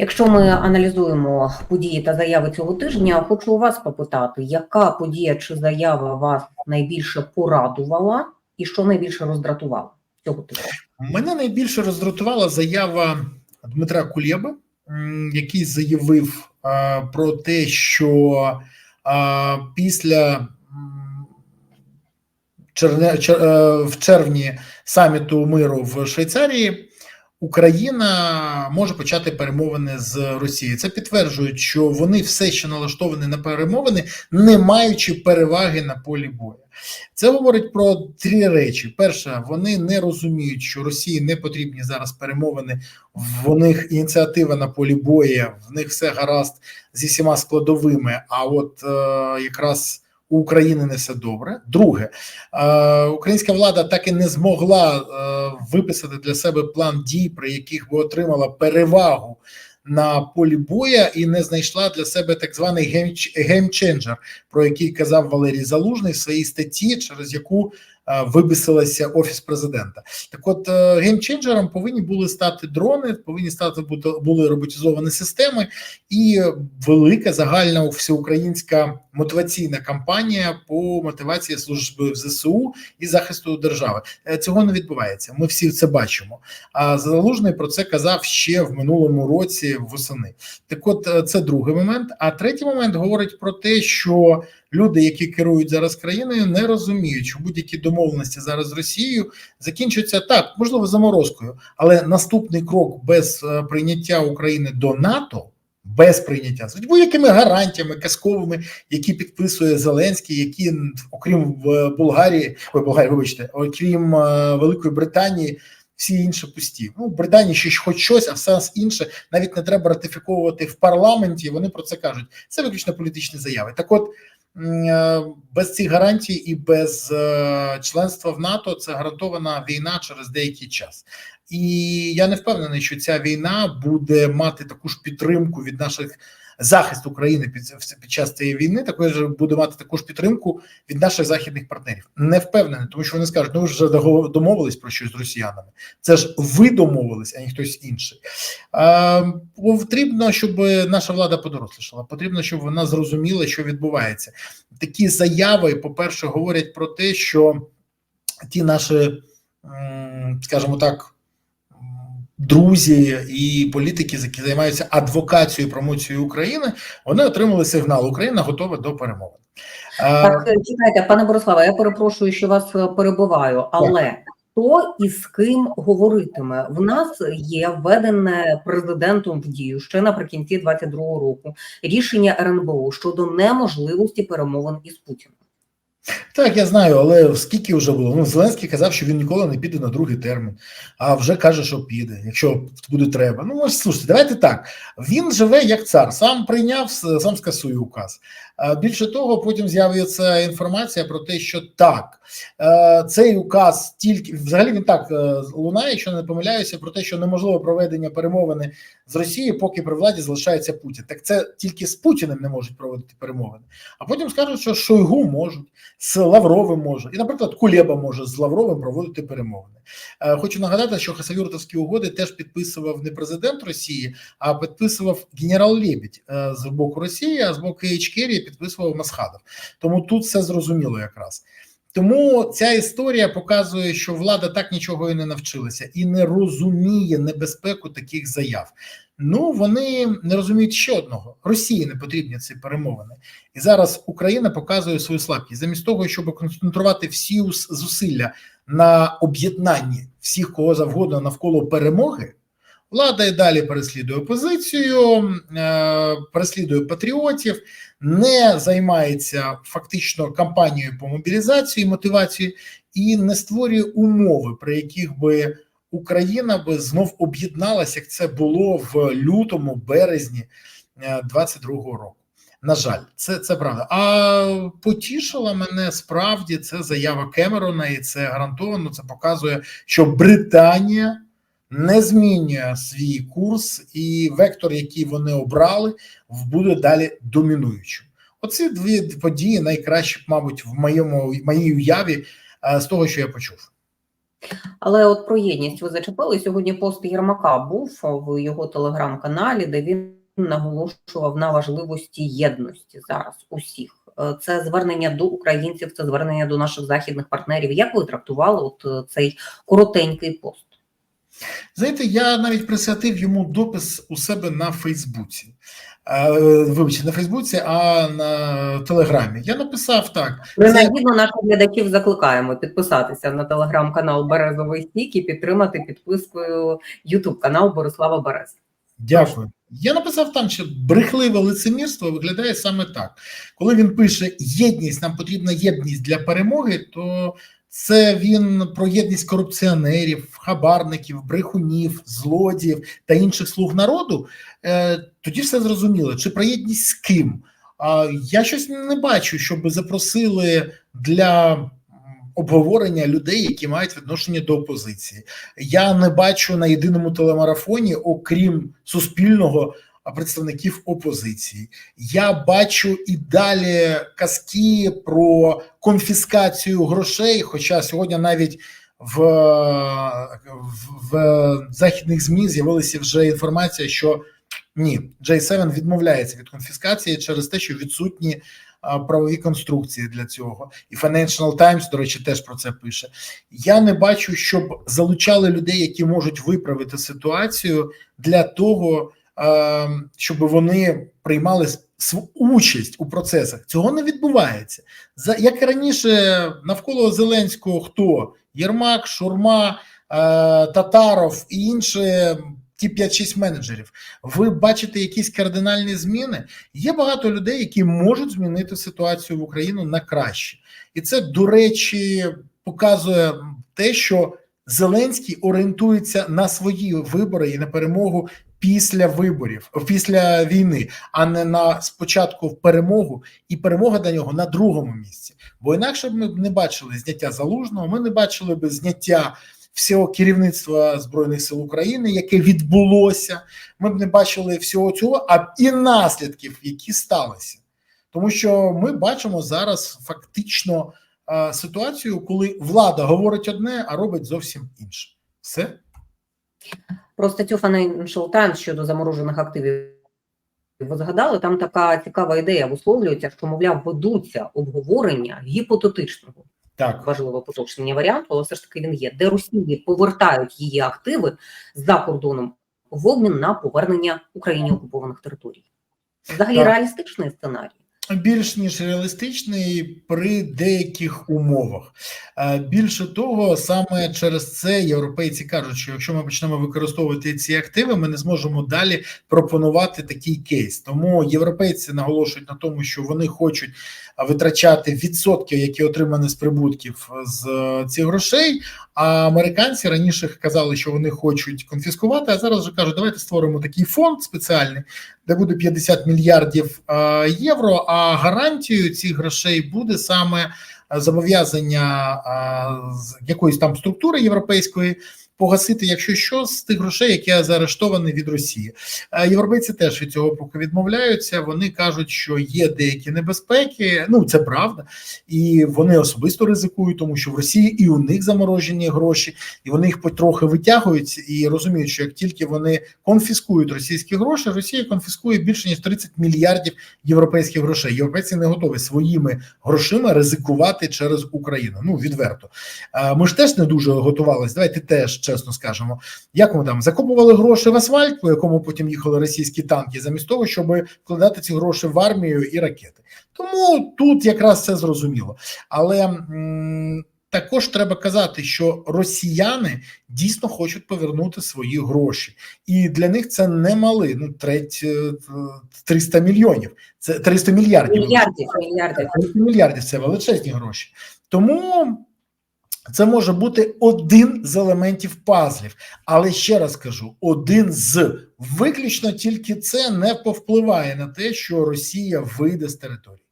Якщо ми аналізуємо події та заяви цього тижня, хочу у вас попитати, яка подія чи заява вас найбільше порадувала і що найбільше роздратувало цього тижня? Мене найбільше роздратувала заява Дмитра Кулєби, м, який заявив про те, що після е, в червні саміту миру в Швейцарії Україна може почати перемовини з Росією. Це підтверджують, що вони все ще налаштовані на перемовини, не маючи переваги на полі бою. Це говорить про три речі: перше, вони не розуміють, що Росії не потрібні зараз перемовини. В них ініціатива на полі бою, в них все гаразд зі всіма складовими. А от е, якраз у України не все добре. Друге, е, українська влада так і не змогла е, виписати для себе план дій, при яких би отримала перевагу на полі боя, і не знайшла для себе так званий геймченджер, про який казав Валерій Залужний в своїй статті, через яку е, вибісилася офіс президента. Так, от геймченджером повинні були стати дрони, повинні стати були роботизовані системи, і велика загальна всеукраїнська мотиваційна кампанія по мотивації служби в ЗСУ і захисту держави. Е, Цього не відбувається. Ми всі це бачимо. А Залужний про це казав ще в минулому році восени. Так, от е, це другий момент. А третій момент говорить про те, що люди, які керують зараз країною, не розуміють, що будь-які домовленості зараз з Росією закінчуються так, можливо, заморозкою, але наступний крок без е, прийняття України до НАТО. Без прийняття з будь-якими гарантіями казковими, які підписує Зеленський, які окрім в Болгарії, ой, Болгарії, вибачте, окрім е, Великої Британії, всі інші пусті. Ну, в Британії ще хоч щось, а все інше навіть не треба ратифіковувати в парламенті. Вони про це кажуть. Це виключно політичні заяви. Так, от без цих гарантій і без е, членства в НАТО це гарантована війна через деякий час. І я не впевнений, що ця війна буде мати таку ж підтримку від наших захист України під, під час цієї війни, також буде мати таку ж підтримку від наших західних партнерів. Не впевнений, тому що вони скажуть, ну ви вже домовились про щось з росіянами. Це ж ви домовились, а не хтось інший. А, потрібно, щоб наша влада подорослішала. Потрібно, щоб вона зрозуміла, що відбувається. Такі заяви, по-перше, говорять про те, що ті наші, скажімо так, друзі і політики, які займаються адвокацією і промоцією України, вони отримали сигнал. Україна готова до перемовин. А, Так, е, чекайте, пане Бориславе, я перепрошую, що вас е, перебиваю, але хто і з ким говоритиме? В нас є введене президентом в дію ще наприкінці 22-го року рішення РНБО щодо неможливості перемовин із Путіним. Так, я знаю, але скільки вже було? Ну, Зеленський казав, що він ніколи не піде на другий термін, а вже каже, що піде, якщо буде треба. Ну, слушайте, давайте так. Він живе як цар, сам прийняв, сам скасує указ. Більше того, потім з'явиться інформація про те, що так, е, цей указ тільки взагалі він так е, лунає, якщо не помиляюся, про те, що неможливо проведення перемовини з Росією, поки при владі залишається Путін. Так це тільки з Путіним не можуть проводити перемовини. А потім скажуть, що Шойгу можуть з Лавровим може, і, наприклад, Кулеба може з Лавровим проводити перемовини. Е, Хочу нагадати, що Хасавюртовські угоди теж підписував не президент Росії, а підписував генерал Лебідь з боку Росії, а з боку Ічкерії підписував Масхадов. Тому тут все зрозуміло якраз. Тому ця історія показує, що влада так нічого і не навчилася і не розуміє небезпеку таких заяв. Ну вони не розуміють ще одного: Росії не потрібні ці перемовини. І зараз Україна показує свою слабкість замість того, щоб концентрувати всі зусилля на об'єднанні всіх кого завгодно навколо перемоги. Влада і далі переслідує опозицію, е, переслідує патріотів, не займається фактично кампанією по мобілізації, мотивації і не створює умови, при яких би Україна би знов об'єдналася, як це було в лютому, березні 22-го року. На жаль, це це правда. А потішила мене справді це заява Кемерона, і це гарантовано. Це показує, що Британія не змінює свій курс, і вектор, який вони обрали, буде далі домінуючим. Оці дві події найкраще, мабуть, в моєму в моїй уяві е, з того, що я почув. Але от про єдність ви зачепили. Сьогодні пост Єрмака був в його телеграм-каналі, де він наголошував на важливості єдності зараз усіх. Е, Це звернення до українців, це звернення до наших західних партнерів. Як ви трактували от е, цей коротенький пост? Знаєте, я навіть присвятив йому допис у себе на Фейсбуці. Е, Вибачте, на Фейсбуці, а на Телеграмі. Я написав так. Принагідно наших глядачів закликаємо підписатися на телеграм-канал Березовий Стік і підтримати підпискою Ютуб канал Борислава Берез. дякую. Я написав там, що брехливе лицемірство виглядає саме так. Коли він пише єдність, нам потрібна єдність для перемоги, то це він про єдність корупціонерів, хабарників, брехунів, злодіїв та інших слуг народу. Е, тоді все зрозуміло. Чи про єдність з ким? А я щось не бачу, щоб запросили для обговорення людей, які мають відношення до опозиції. Я не бачу на єдиному телемарафоні, окрім суспільного, представників опозиції. Я бачу і далі казки про конфіскацію грошей. Хоча сьогодні навіть в, в, в західних змі з'явилася вже інформація, що ні, J7 відмовляється від конфіскації через те, що відсутні правові конструкції для цього. І Financial Times, до речі, теж про це пише. Я не бачу, щоб залучали людей, які можуть виправити ситуацію для того, щоб вони приймали участь у процесах. Цього не відбувається. За як і раніше, навколо Зеленського хто Єрмак, Шурма, е, Татаров і інші. Ті 5-6 менеджерів, ви бачите якісь кардинальні зміни. Є багато людей, які можуть змінити ситуацію в Україну на краще, і це, до речі, показує те, що Зеленський орієнтується на свої вибори і на перемогу після виборів, після війни, а не на спочатку в перемогу, і перемога для нього на другому місці. Бо інакше б ми б не бачили зняття залужного, ми не бачили б зняття всього керівництва збройних сил України, яке відбулося. Ми б не бачили всього цього, а і наслідків, які сталися. Тому що ми бачимо зараз фактично е, ситуацію, коли влада говорить одне, а робить зовсім інше. Все. Про статтю Financial Times щодо заморожених активів. Ви згадали, там така цікава ідея висловлюється, що, мовляв, ведуться обговорення гіпотетичного Так. важливо поточнення варіанту, але все ж таки він є, де Росії повертають її активи за кордоном в обмін на повернення Україні окупованих територій. Взагалі Так. реалістичний сценарій. Більш ніж реалістичний при деяких умовах. Е, Більше того, саме через це європейці кажуть, що якщо ми почнемо використовувати ці активи, ми не зможемо далі пропонувати такий кейс. Тому європейці наголошують на тому, що вони хочуть витрачати відсотки, які отримані з прибутків з е, цих грошей. А американці раніше казали, що вони хочуть конфіскувати, а зараз вже кажуть, давайте створимо такий фонд спеціальний, де буде 50 мільярдів е, євро. А гарантією цих грошей буде саме е, зобов'язання е, якоїсь там структури європейської. Погасити, якщо що, з тих грошей, які заарештовані від Росії. Е, Європейці теж від цього поки відмовляються. Вони кажуть, що є деякі небезпеки. Ну це правда, і вони особисто ризикують, тому що в Росії і у них заморожені гроші, і вони їх потрохи витягують і розуміють, що як тільки вони конфіскують російські гроші, Росія конфіскує більше ніж 30 мільярдів європейських грошей. Європейці не готові своїми грошима ризикувати через Україну. Ну відверто. Е, Ми ж теж не дуже готувалися. Давайте теж чесно скажемо. Як ми там закопували гроші в асфальт, по якому потім їхали російські танки, замість того, щоб вкладати ці гроші в армію і ракети. Тому тут якраз це зрозуміло. Але м, також треба казати, що росіяни дійсно хочуть повернути свої гроші, і для них це не мали. Ну треть е, 300 мільйонів. Це 300 мільярдів. Мільярдів, мільярдів. 300 мільярдів це величезні гроші. Тому це може бути один з елементів пазлів. Але ще раз кажу: один з виключно тільки це не повпливає на те, що Росія вийде з території.